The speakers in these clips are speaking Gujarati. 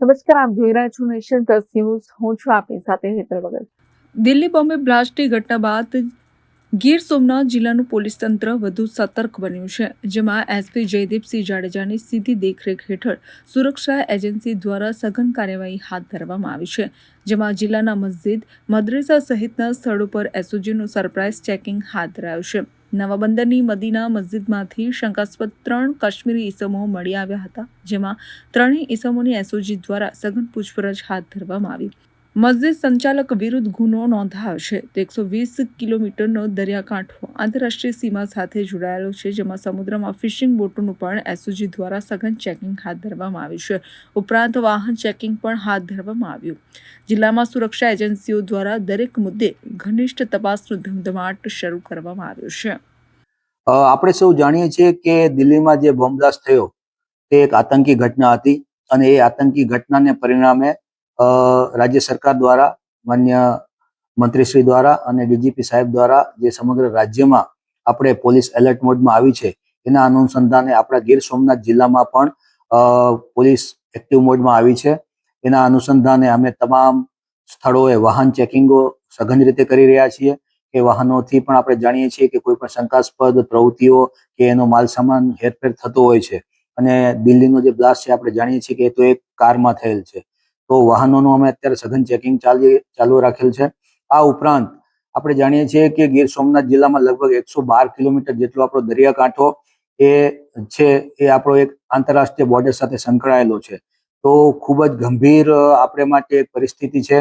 નમસ્કાર, આપ જોઈ રહ્યા છો નેશન પ્લસ ન્યૂઝ. હું છું આપની સાથે હેતર વગર દિલ્હી બોમ્બે બ્લાસ્ટની ઘટના બાદ ગીર સોમનાથ જિલ્લાનું પોલીસ તંત્ર વધુ સતર્ક બન્યું છે, જેમાં એસપી જયદીપસિંહ જાડેજાની સીધી દેખરેખ હેઠળ સુરક્ષા એજન્સી દ્વારા સઘન કાર્યવાહી હાથ ધરવામાં આવી છે, જેમાં જિલ્લાના મસ્જિદ, મદ્રેસા સહિતના સ્થળો પર એસઓજીનું સરપ્રાઇઝ ચેકિંગ હાથ ધરાયું છે. નવા બંદરની મદીના મસ્જિદમાંથી શંકાસ્પદ ત્રણ કાશ્મીરી ઈસમો મળી આવ્યા હતા, જેમાં ત્રણેય ઈસમોની એસઓજી દ્વારા સઘન પૂછપરછ હાથ ધરવામાં આવી. મસ્જિદ સંચાલક વિરુદ્ધ ગુનો નોંધાયો છે તે એકસો વીસ કિલોમીટરનો દરિયાકાંઠો આંતરરાષ્ટ્રીય સીમા સાથે જોડાયેલો છે, જેમાં સમુદ્રમાં ફિશિંગ બોટોનું પણ એસઓજી દ્વારા સઘન ચેકિંગ હાથ ધરવામાં આવ્યું છે. ઉપરાંત વાહન ચેકિંગ પણ હાથ ધરવામાં આવ્યું. જિલ્લામાં સુરક્ષા એજન્સીઓ દ્વારા દરેક મુદ્દે ઘનિષ્ઠ તપાસનો ધમધમાટ શરૂ કરવામાં આવ્યો છે. આપણે સૌ જાણીએ છીએ કે દિલ્હીમાં જે બોમ્બબ્લાસ્ટ થયો, તે એક આતંકી ઘટના હતી અને એ આતંકી ઘટનાને પરિણામે રાજ્ય સરકાર દ્વારા, માન્ય મંત્રીશ્રી દ્વારા અને ડીજીપી સાહેબ દ્વારા જે સમગ્ર રાજ્યમાં આપણે પોલીસ એલર્ટ મોડમાં આવી છે, એના અનુસંધાને આપણા ગીર સોમનાથ જિલ્લામાં પણ પોલીસ એક્ટિવ મોડમાં આવી છે. એના અનુસંધાને અમે તમામ સ્થળોએ વાહન ચેકિંગો સઘન રીતે કરી રહ્યા છીએ એ વાહનોથી પણ આપણે જાણીએ છીએ કે કોઈ પણ શંકાસ્પદ પ્રવૃત્તિઓ કે એનો માલ સામાન હેરફેર થતો હોય છે. અને દિલ્હીનો જે બ્લાસ્ટ છે, આપણે જાણીએ છીએ કે એ તો એક કારમાં થયેલ છે. તો વાહનોનું અમે અત્યારે સઘન ચેકિંગ ચાલી, ચાલુ રાખેલ છે. આ ઉપરાંત આપણે જાણીએ છીએ કે ગીર સોમનાથ જિલ્લામાં લગભગ એકસો બાર કિલોમીટર જેટલો આપણો દરિયાકાંઠો એ છે, એ આપણો એક આંતરરાષ્ટ્રીય બોર્ડર સાથે સંકળાયેલો છે. તો ખૂબ જ ગંભીર આપણે માટે એક પરિસ્થિતિ છે.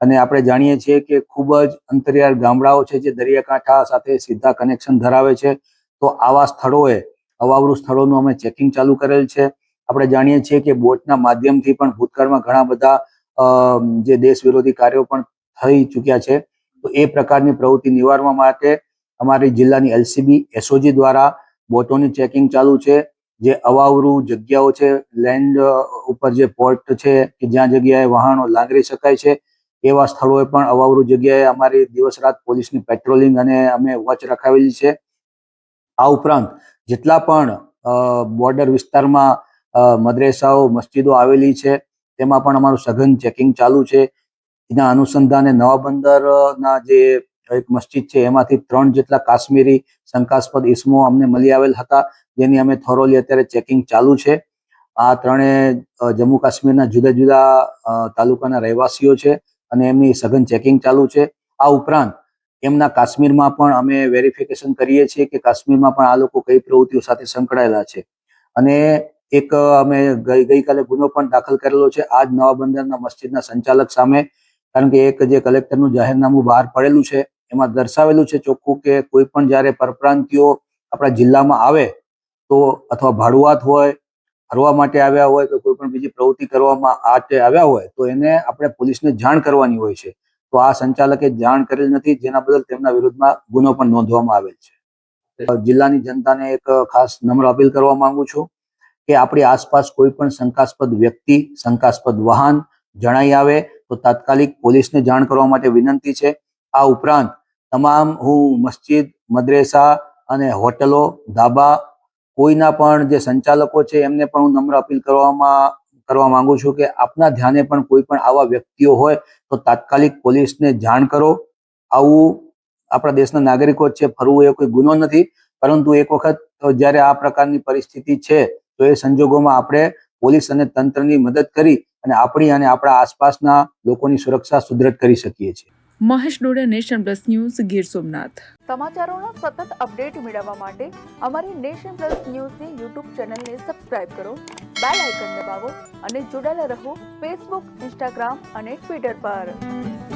અને આપણે જાણીએ છીએ કે ખૂબ જ અંતરિયાળ ગામડાઓ છે જે દરિયાકાંઠા સાથે સીધા કનેક્શન ધરાવે છે. તો આવા સ્થળોએ, અવાવરું સ્થળોનું અમે ચેકિંગ ચાલુ કરેલ છે. આપણે જાણીએ છીએ કે બોટના માધ્યમથી પણ ભૂતકાળમાં ઘણા બધા જે દેશ વિરોધી કાર્યો પણ થઈ ચૂક્યા છે. તો એ પ્રકારની પ્રવૃત્તિ નિવારવા માટે અમારી જિલ્લાની એલસીબી, એસઓજી દ્વારા બોટોની ચેકિંગ ચાલુ છે. જે અવાવરું જગ્યાઓ છે, લેન્ડ ઉપર જે પોર્ટ છે કે જ્યાં જગ્યાએ વાહનો લાંગરી શકાય છે, એવા સ્થળોએ પણ અવાવરું જગ્યાએ અમારી દિવસ રાત પોલીસની પેટ્રોલિંગ અને અમે વોચ રખાવેલી છે. આ ઉપરાંત, જેટલા પણ બોર્ડર વિસ્તારમાં મદ્રેસાઓ, મસ્જિદો આવેલી છે. તેમાં પણ અમારું સઘન ચેકિંગ ચાલુ છે. એના અનુસંધાને નવા બંદરના જે એક મસ્જિદ છે, એમાંથી ત્રણ જેટલા કાશ્મીરી શંકાસ્પદ ઇસમો અમને મળી આવેલ હતા, જેની અમે થોરોલી અત્યારે ચેકિંગ ચાલુ છે. આ ત્રણે જમ્મુ કાશ્મીરના જુદા જુદા તાલુકાના રહેવાસીઓ છે અને એમની સઘન ચેકિંગ ચાલુ છે. આ ઉપરાંત એમના કાશ્મીરમાં પણ અમે વેરિફિકેશન કરીએ છીએ કે કાશ્મીરમાં પણ આ લોકો કઈ પ્રવૃત્તિઓ સાથે સંકળાયેલા છે. અને એક અમે ગઈ, ગઈકાલે ગુનો પણ દાખલ કરેલો છે. આજ નવા બંદરના મસ્જિદના સંચાલક સામે, કારણ કે એક જે કલેક્ટરનું જાહેરનામું બહાર પડેલું છે, એમાં દર્શાવેલું છે ચોખ્ખું કે કોઈ પણ જ્યારે પરપ્રાંતિયો આપણા જિલ્લામાં આવે, તો અથવા ભાડુઆત હોય, ફરવા માટે આવ્યા હોય કે કોઈ પણ બીજી પ્રવૃત્તિ કરવામાં આટે આવ્યા હોય, તો એને આપણે પોલીસને જાણ કરવાની હોય છે. તો આ સંચાલકે જાણ કરેલ નથી, જેના બદલ તેમના વિરુદ્ધમાં ગુનો પણ નોંધવામાં આવેલ છે. જિલ્લાની જનતાને એક ખાસ નમ્ર અપીલ કરવા માંગુ છું. કે આપણી આસપાસ કોઈ પણ શંકાસ્પદ વ્યક્તિ, શંકાસ્પદ વાહન જણાઈ આવે તો તાત્કાલિક પોલીસને જાણ કરવા માટે વિનંતી છે. આ ઉપરાંત તમામ હું મસ્જિદ, મદ્રેસા અને હોટલો, ધાબા, કોઈના પણ જે સંચાલકો છે એમને પણ હું નમ્ર અપીલ કરવામાં, કરવા માંગુ છું કે આપના ધ્યાને પણ કોઈ પણ આવા વ્યક્તિઓ હોય તો તાત્કાલિક પોલીસને જાણ કરો. આવું આપણા દેશના નાગરિકો છે, ફરવું એ કોઈ ગુનો નથી. પરંતુ એક વખત જ્યારે આ પ્રકારની પરિસ્થિતિ છે તો એ સંજોગોમાં આપણે પોલીસ અને તંત્રની મદદ કરી અને આપણી અને આપણા આસપાસના લોકોની સુરક્ષા સુદ્રઢ કરી શકીએ છીએ. Mahesh Dode nation plus news Gir Somnath. સમાચારોનો સતત અપડેટ મેળવવા માટે અમારી નેશન પ્લસ ન્યૂઝની યુટ્યુબ ચેનલને સબસ્ક્રાઇબ કરો બેલ આઇકન દબાવો અને જોડાયેલા રહો ફેસબુક ઇન્સ્ટાગ્રામ અને ટ્વિટર પર.